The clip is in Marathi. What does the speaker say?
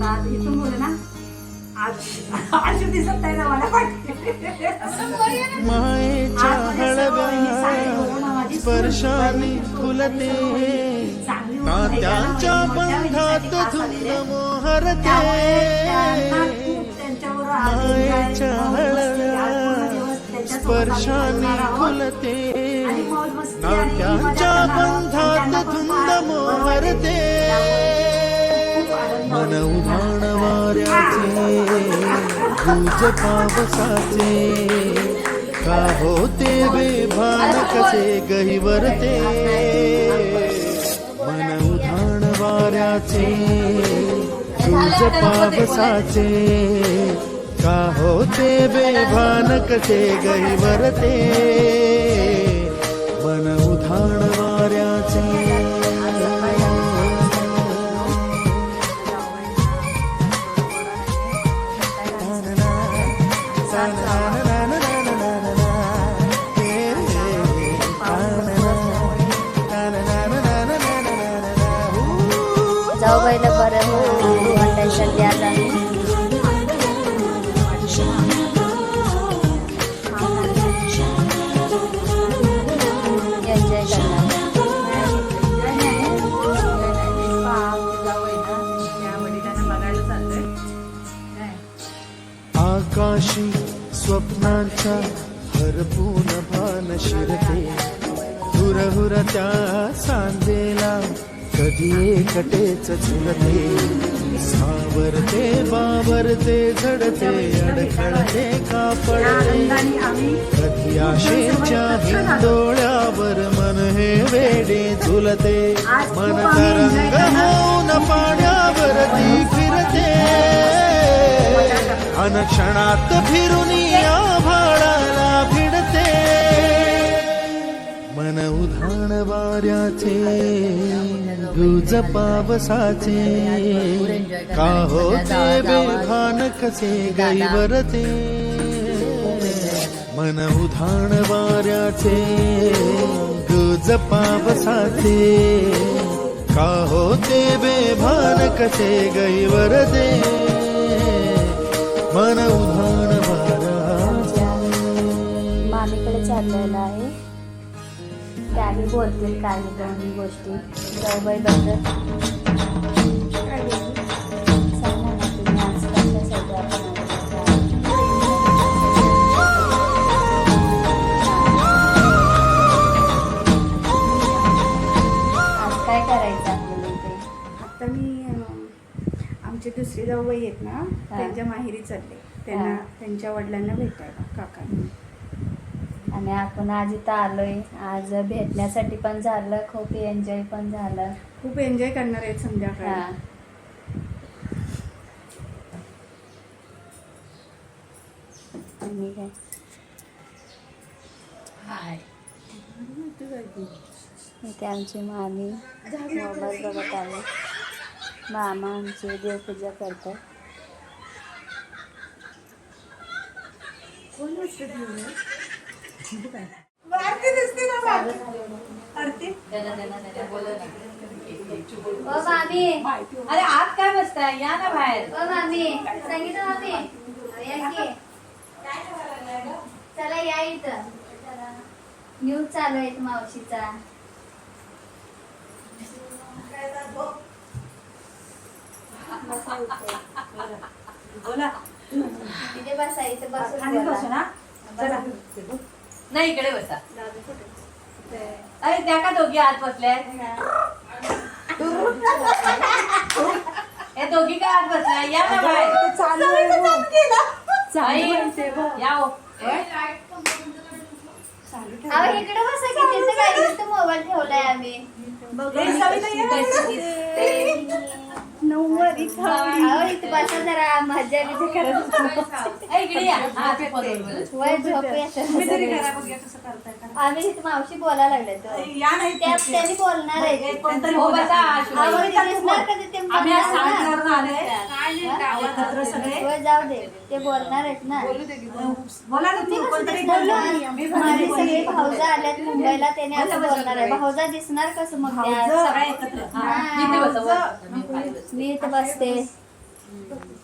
आता आज इथून बोल ना? आज आज दिसत नाही ना मला वाटते. मायेच्या हळव्या स्पर्शाने फुलते. तात्यांच्या बंधात धुंद मोहरते. स्पर्शाने फुलते. नात्यांच्या बंधात धुंद मोहरते. वाऱ्याचे गुज पावसाचे. का होते बेभान कसे गहिवरते? मन उधाण वाऱ्याचे गुज पावसाचे. का होते बेभान कसे गहिवरते? मन वाटायसाठी आज आम्ही एन्जॉय आकाशी स्वप्नांच्या हरपून भान शिरते. हुरहुर त्या सांजेला कधी एकटेच झुलते. सावरते बावरते झडते अडखळते कापडते कधी आशेच्या हिंदोळ्यावर मन हे वेडे झुलते. मन तरंग होऊन पाण्यावरती फिरते. अनक्षणात फिरून आभाळाला भिडते मन उधाण वाऱ्याचे गुज पावसाचे का होते बेभान कसे गैवरते. मन उधाण वाऱ्याचे गुज पावसाचे का होते बेभान कसे गैवरते. आपल्याला इथे? आता मी अं, आमचे दुसरे जाऊबाई आहेत ना त्यांच्या माहेरी चालले. त्यांना. त्यांच्या वडिलांना भेटायला काकांना. आणि आपण आज इथं आलोय. आज भेटण्यासाठी पण झालं खूप एन्जॉय पण झालं. खूप एन्जॉय करणार आहेत संध्याकाळी. आणि काय? इथे आमची मामी? मोबाईल बघत आले. मामा आमची देवपूजा करतात. आरती दिसते ना ओ मामी. अरे आत काय बसताय? या ना बाहेर. ओ मामी संगीता मामी. या की. चला या इथं. न्यूज चालू आहे मावशीचा. बोला. इथे बसा इथे बसून. बसू ना. चला. नाही इकडे बसा. अरे त्या का दोघी आत बसल्या? हे दोघी का आत बसल्या? या ना बाहेर. हो. या हो. अहो इकडे बसा की तिथे काय नुसतं मोबाईल ठेवलाय आम्ही. सविता, ये ना. अहो बसा जरा मजा बिजा करत हा, ते फोनवर बोलू. वय झोप तुम्ही तरी येत करा बघूया कसं करताय का. आम्ही तिथे मावशी बोलायला लागले तर त्यांनी बोलणार आहे. हो जाऊ दे. ते बोलणार आहेत ना. सगळे भाऊजा आल्यात मुंबईला त्याने असं बोलणार आहे. भाऊजा दिसणार कसं मग. हा. मी खाली बसते. मी इथे बसते बघ.